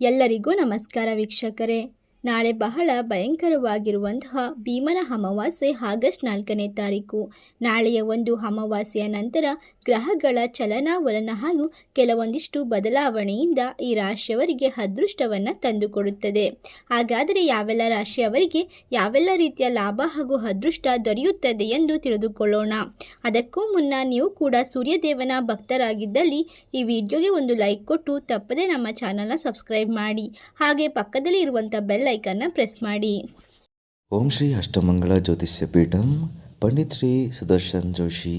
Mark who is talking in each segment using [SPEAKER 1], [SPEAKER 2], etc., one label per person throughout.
[SPEAKER 1] ಎಲ್ಲರಿಗೂ ನಮಸ್ಕಾರ ವೀಕ್ಷಕರೇ. ನಾಳೆ ಬಹಳ ಭಯಂಕರವಾಗಿರುವಂತಹ ಭೀಮನ ಅಮಾವಾಸ್ಯೆ ಆಗಸ್ಟ್ ನಾಲ್ಕನೇ ತಾರೀಕು. ನಾಳೆಯ ಒಂದು ಅಮಾವಾಸ್ಯೆಯ ನಂತರ ಗ್ರಹಗಳ ಚಲನಾವಲನ ಹಾಗೂ ಕೆಲವೊಂದಿಷ್ಟು ಬದಲಾವಣೆಯಿಂದ ಈ ರಾಶಿಯವರಿಗೆ ಅದೃಷ್ಟವನ್ನು ತಂದುಕೊಡುತ್ತದೆ. ಹಾಗಾದರೆ ಯಾವೆಲ್ಲ ರಾಶಿಯವರಿಗೆ ಯಾವೆಲ್ಲ ರೀತಿಯ ಲಾಭ ಹಾಗೂ ಅದೃಷ್ಟ ದೊರೆಯುತ್ತದೆ ಎಂದು ತಿಳಿದುಕೊಳ್ಳೋಣ. ಅದಕ್ಕೂ ಮುನ್ನ ನೀವು ಕೂಡ ಸೂರ್ಯದೇವನ ಭಕ್ತರಾಗಿದ್ದಲ್ಲಿ ಈ ವಿಡಿಯೋಗೆ ಒಂದು ಲೈಕ್ ಕೊಟ್ಟು ತಪ್ಪದೇ ನಮ್ಮ ಚಾನಲ್ನ ಸಬ್ಸ್ಕ್ರೈಬ್ ಮಾಡಿ. ಹಾಗೆ ಪಕ್ಕದಲ್ಲಿ ಇರುವಂಥ ಬೆಲ್ ಐಕನ್ನ ಪ್ರೆಸ್ ಮಾಡಿ.
[SPEAKER 2] ಓಂ ಶ್ರೀ ಅಷ್ಟಮಂಗಳ ಜ್ಯೋತಿಷ್ಯ ಪೀಠಂ ಪಂಡಿತ್ ಶ್ರೀ ಸುದರ್ಶನ್ ಜೋಶಿ.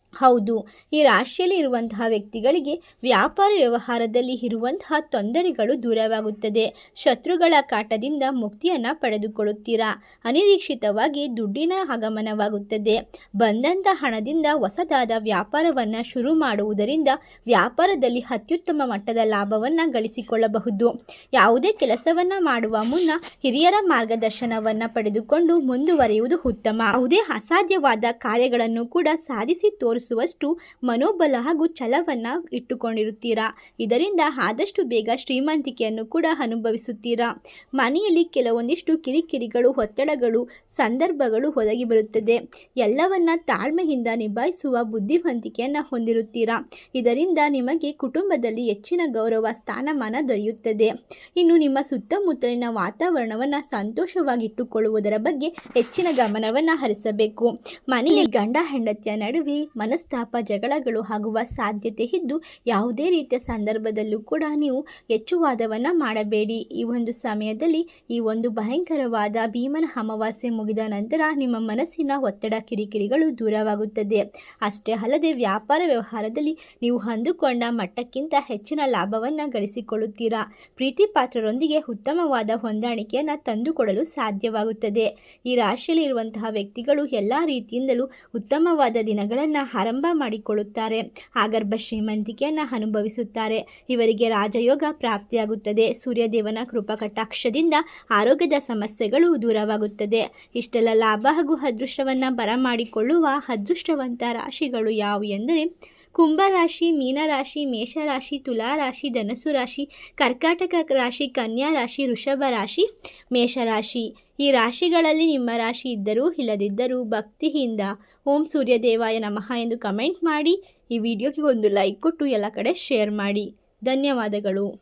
[SPEAKER 1] ಹೌದು. ಈ ರಾಶಿಯಲ್ಲಿ ಇರುವಂತಹ ವ್ಯಕ್ತಿಗಳಿಗೆ ವ್ಯಾಪಾರ ವ್ಯವಹಾರದಲ್ಲಿ ಇರುವಂತಹ ತೊಂದರೆಗಳು ದೂರವಾಗುತ್ತದೆ. ಶತ್ರುಗಳ ಕಾಟದಿಂದ ಮುಕ್ತಿಯನ್ನು ಪಡೆದುಕೊಳ್ಳುತ್ತೀರಾ? ಅನಿರೀಕ್ಷಿತವಾಗಿ ದುಡ್ಡಿನ ಆಗಮನವಾಗುತ್ತದೆ. ಬಂದಂಥ ಹಣದಿಂದ ಹೊಸದಾದ ವ್ಯಾಪಾರವನ್ನು ಶುರು ಮಾಡುವುದರಿಂದ ವ್ಯಾಪಾರದಲ್ಲಿ ಅತ್ಯುತ್ತಮ ಮಟ್ಟದ ಲಾಭವನ್ನು ಗಳಿಸಿಕೊಳ್ಳಬಹುದು. ಯಾವುದೇ ಕೆಲಸವನ್ನು ಮಾಡುವ ಮುನ್ನ ಹಿರಿಯರ ಮಾರ್ಗದರ್ಶನವನ್ನು ಪಡೆದುಕೊಂಡು ಮುಂದುವರಿಯುವುದು ಉತ್ತಮ. ಯಾವುದೇ ಅಸಾಧ್ಯವಾದ ಕಾರ್ಯಗಳನ್ನು ಕೂಡ ಸಾಧಿಸಿ ತೋರಿಸುವಷ್ಟು ಮನೋಬಲ ಹಾಗೂ ಛಲವನ್ನು ಇಟ್ಟುಕೊಂಡಿರುತ್ತೀರಾ? ಇದರಿಂದ ಆದಷ್ಟು ಬೇಗ ಶ್ರೀಮಂತಿಕೆಯನ್ನು ಕೂಡ ಅನುಭವಿಸುತ್ತೀರಾ? ಮನೆಯಲ್ಲಿ ಕೆಲವೊಂದಿಷ್ಟು ಕಿರಿಕಿರಿಗಳು, ಒತ್ತಡಗಳು, ಸಂದರ್ಭಗಳು ಒದಗಿ ಬರುತ್ತದೆ. ಎಲ್ಲವನ್ನ ತಾಳ್ಮೆಯಿಂದ ನಿಭಾಯಿಸುವ ಬುದ್ಧಿವಂತಿಕೆಯನ್ನು ಹೊಂದಿರುತ್ತೀರಾ? ಇದರಿಂದ ನಿಮಗೆ ಕುಟುಂಬದಲ್ಲಿ ಹೆಚ್ಚಿನ ಗೌರವ, ಸ್ಥಾನಮಾನ ದೊರೆಯುತ್ತದೆ. ಇನ್ನು ನಿಮ್ಮ ಸುತ್ತಮುತ್ತಲಿನ ವಾತಾವರಣವನ್ನು ಸಂತೋಷವಾಗಿಟ್ಟುಕೊಳ್ಳುವುದರ ಬಗ್ಗೆ ಹೆಚ್ಚಿನ ಗಮನವನ್ನು ಹರಿಸಬೇಕು. ಮನೆಯ ಗಂಡ ಹೆಂಡತಿಯ ನಡುವೆ ಮನಸ್ತಾಪ ಜಗಳಗಳು ಆಗುವ ಸಾಧ್ಯತೆ ಇದ್ದು, ಯಾವುದೇ ರೀತಿಯ ಸಂದರ್ಭದಲ್ಲೂ ಕೂಡ ನೀವು ಹೆಚ್ಚು ವಾದವನ್ನು ಮಾಡಬೇಡಿ. ಈ ಒಂದು ಸಮಯದಲ್ಲಿ ಈ ಒಂದು ಭಯಂಕರವಾದ ಭೀಮನ ಅಮಾವಾಸ್ಯೆ ಮುಗಿದ ನಂತರ ನಿಮ್ಮ ಮನಸ್ಸಿನ ಒತ್ತಡ ಕಿರಿಕಿರಿಗಳು ದೂರವಾಗುತ್ತದೆ. ಅಷ್ಟೇ ಅಲ್ಲದೆ ವ್ಯಾಪಾರ ವ್ಯವಹಾರದಲ್ಲಿ ನೀವು ಅಂದುಕೊಂಡ ಮಟ್ಟಕ್ಕಿಂತ ಹೆಚ್ಚಿನ ಲಾಭವನ್ನು ಗಳಿಸಿಕೊಳ್ಳುತ್ತೀರಾ? ಪ್ರೀತಿ ಪಾತ್ರರೊಂದಿಗೆ ಉತ್ತಮವಾದ ಹೊಂದಾಣಿಕೆಯನ್ನು ತಂದುಕೊಡಲು ಸಾಧ್ಯವಾಗುತ್ತದೆ. ಈ ರಾಶಿಯಲ್ಲಿ ಇರುವಂತಹ ವ್ಯಕ್ತಿಗಳು ಎಲ್ಲ ರೀತಿಯಿಂದಲೂ ಉತ್ತಮವಾದ ದಿನಗಳನ್ನು ಆರಂಭ ಮಾಡಿಕೊಳ್ಳುತ್ತಾರೆ. ಆಗರ್ಭ ಶ್ರೀಮಂತಿಕೆಯನ್ನು ಅನುಭವಿಸುತ್ತಾರೆ. ಇವರಿಗೆ ರಾಜಯೋಗ ಪ್ರಾಪ್ತಿಯಾಗುತ್ತದೆ. ಸೂರ್ಯದೇವನ ಕೃಪಾ ಕಟಾಕ್ಷದಿಂದ ಆರೋಗ್ಯದ ಸಮಸ್ಯೆಗಳು ದೂರವಾಗುತ್ತದೆ. ಇಷ್ಟೆಲ್ಲ ಲಾಭ ಹಾಗೂ ಅದೃಷ್ಟವನ್ನು ಬರಮಾಡಿಕೊಳ್ಳುವ ಅದೃಷ್ಟವಂತ ರಾಶಿಗಳು ಯಾವುವು ಎಂದರೆ ಕುಂಭರಾಶಿ, ಮೀನರಾಶಿ, ಮೇಷರಾಶಿ, ತುಲಾರಾಶಿ ಮೇಷ ರಾಶಿ ಕರ್ಕಾಟಕ ರಾಶಿ ಕನ್ಯಾ ರಾಶಿ ವೃಷಭ ರಾಶಿ ಮೇಷರಾಶಿ. ಈ ರಾಶಿಗಳಲ್ಲಿ ನಿಮ್ಮ ರಾಶಿ ಇದ್ದರೂ ಇಲ್ಲದಿದ್ದರೂ ಭಕ್ತಿಯಿಂದ ಓಂ ಸೂರ್ಯದೇವಾಯ ನಮಃ ಎಂದು ಕಮೆಂಟ್ ಮಾಡಿ, ಈ ವಿಡಿಯೋಗೆ ಒಂದು ಲೈಕ್ ಕೊಟ್ಟು ಎಲ್ಲ ಕಡೆ ಶೇರ್ ಮಾಡಿ. ಧನ್ಯವಾದಗಳು.